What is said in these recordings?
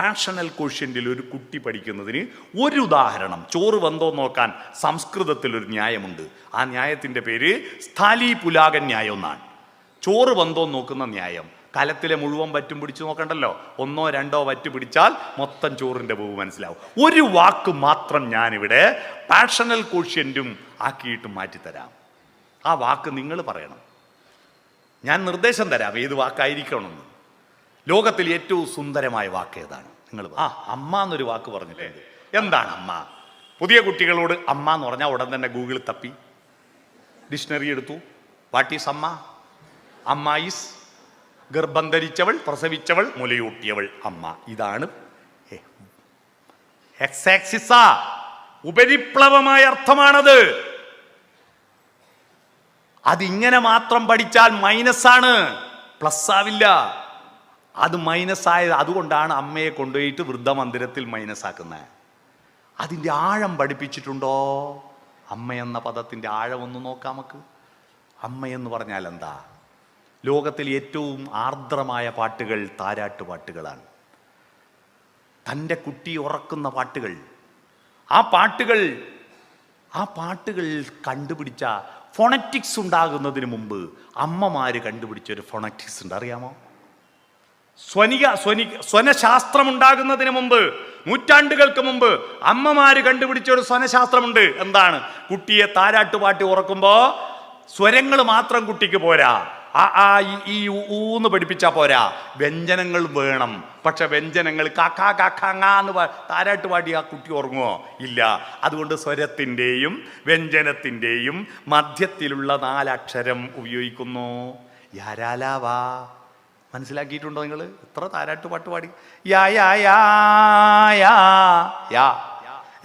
National കൊഷ്യന്റിൽ ഒരു കുട്ടി പഠിക്കുന്നതിന് ഒരു ഉദാഹരണം. ചോറ് വന്തോ നോക്കാൻ സംസ്കൃതത്തിൽ ഒരു ന്യായമുണ്ട്. ആ ന്യായത്തിന്റെ പേര് സ്ഥലി പുലാകൻ ന്യായം എന്നാണ്. ചോറ് വന്തോ നോക്കുന്ന ന്യായം. കലത്തിലെ മുഴുവൻ വറ്റും പിടിച്ചു നോക്കണ്ടല്ലോ? ഒന്നോ രണ്ടോ വറ്റ് പിടിച്ചാൽ മൊത്തം ചോറിന്റെ പൂവ് മനസ്സിലാവും. ഒരു വാക്ക് മാത്രം ഞാനിവിടെ പാഷണൽ കോഷ്യന്റും ആക്കിയിട്ട് മാറ്റിത്തരാം. ആ വാക്ക് നിങ്ങൾ പറയണം. ഞാൻ നിർദ്ദേശം തരാം. ഏത് വാക്കായിരിക്കണമെന്ന്. ലോകത്തിൽ ഏറ്റവും സുന്ദരമായ വാക്ക് ഏതാണ്? നിങ്ങൾ ആ അമ്മ എന്നൊരു വാക്ക് പറഞ്ഞിട്ടുണ്ട്. എന്താണ് അമ്മ? പുതിയ കുട്ടികളോട് അമ്മ എന്ന് പറഞ്ഞാൽ ഉടൻ തന്നെ ഗൂഗിളിൽ തപ്പി. ഡിക്ഷണറി എടുത്തു. വാട്ട് ഈസ് അമ്മ? അമ്മ ഈസ് ഗർഭം ധരിച്ചവൾ പ്രസവിച്ചവൾ മുലയൂട്ടിയവൾ. അമ്മ ഇതാണ്. എക്സാക്സിസ ഉപരിപ്ലവമായ അർത്ഥമാണത്. അതിങ്ങനെ മാത്രം പഠിച്ചാൽ മൈനസ് ആണ്. പ്ലസ് ആവില്ല. അത് മൈനസ് ആയത് അതുകൊണ്ടാണ് അമ്മയെ കൊണ്ടുപോയിട്ട് വൃദ്ധമന്ദിരത്തിൽ മൈനസ് ആക്കുന്നത്. അതിന്റെ ആഴം പഠിപ്പിച്ചിട്ടുണ്ടോ? അമ്മ എന്ന പദത്തിന്റെ ആഴം ഒന്ന് നോക്കാം നമുക്ക്. അമ്മയെന്ന് പറഞ്ഞാൽ എന്താ? ലോകത്തിൽ ഏറ്റവും ആർദ്രമായ പാട്ടുകൾ താരാട്ട് പാട്ടുകളാണ്. തന്റെ കുട്ടി ഉറക്കുന്ന പാട്ടുകൾ. ആ പാട്ടുകൾ ആ പാട്ടുകൾ കണ്ടുപിടിച്ച ഫോണറ്റിക്സ് ഉണ്ടാകുന്നതിന് മുമ്പ് അമ്മമാർ കണ്ടുപിടിച്ച ഒരു ഫോണറ്റിക്സ് ഉണ്ട്. അറിയാമോ? സ്വനിക സ്വനി സ്വനശാസ്ത്രം ഉണ്ടാകുന്നതിന് മുമ്പ് നൂറ്റാണ്ടുകൾക്ക് മുമ്പ് അമ്മമാര് കണ്ടുപിടിച്ച ഒരു സ്വനശാസ്ത്രമുണ്ട്. എന്താണ്? കുട്ടിയെ താരാട്ടുപാട്ടി ഉറക്കുമ്പോ സ്വരങ്ങൾ മാത്രം കുട്ടിക്ക് പോരാ. ആ ആ ഈ, ഊന്ന് പഠിപ്പിച്ചാ പോരാ. വ്യഞ്ജനങ്ങൾ വേണം. പക്ഷെ വ്യഞ്ജനങ്ങൾ കാക്കാ കാക്കാങ്ങാന്ന് താരാട്ട് പാടി ആ കുട്ടി ഉറങ്ങുമോ ഇല്ല. അതുകൊണ്ട് സ്വരത്തിന്റെയും വ്യഞ്ജനത്തിന്റെയും മധ്യത്തിലുള്ള നാലക്ഷരം ഉപയോഗിക്കുന്നു. യാരാലാവാ? മനസ്സിലാക്കിയിട്ടുണ്ടോ നിങ്ങൾ എത്ര താരാട്ട് പാട്ട് പാടി യാ യാ യാ യാ യാ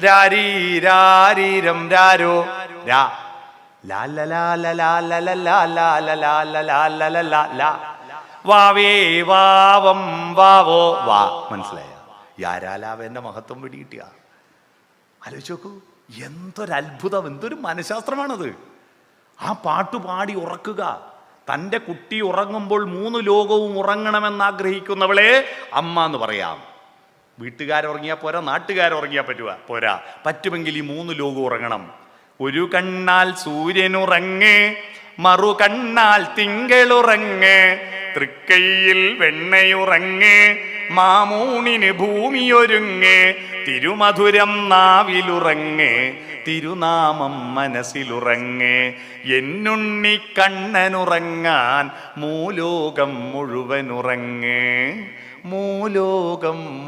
രാരീ രാരോ രാ വാവേ വാവം വാവോ വാ മനസ്സിലായ യാരാലാവേന്റെ മഹത്വം പിടികിട്ടിയ ആലോചിച്ച് നോക്കൂ എന്തൊരു അത്ഭുതം എന്തൊരു മനഃശാസ്ത്രമാണത് ആ പാട്ട് പാടി ഉറക്കുക തന്റെ കുട്ടി ഉറങ്ങുമ്പോൾ മൂന്ന് ലോകവും ഉറങ്ങണമെന്ന് ആഗ്രഹിക്കുന്നവളെ അമ്മ എന്ന് പറയാം. വീട്ടുകാരുറങ്ങിയാൽ പോരാ നാട്ടുകാരുറങ്ങിയാൽ പറ്റുക പോരാ. പറ്റുമെങ്കിൽ ഈ മൂന്ന് ലോകം ഉറങ്ങണം. ഒരു കണ്ണാൽ സൂര്യനുറങ്ങ് മറു കണ്ണാൽ തിങ്കളുറങ്ങ് തൃക്കൈയിൽ വെണ്ണയുറങ്ങ് മാമൂണിന് ഭൂമിയൊരുങ്ങ് തിരുമധുരം നാവിലുറങ്ങ് തിരുനാമം മനസ്സിലുറങ്ങ്. എന്നുണ്ണി കണ്ണനുറങ്ങാൻ മൂലോകം മുഴുവനുറങ്ങേ. മൂലോകം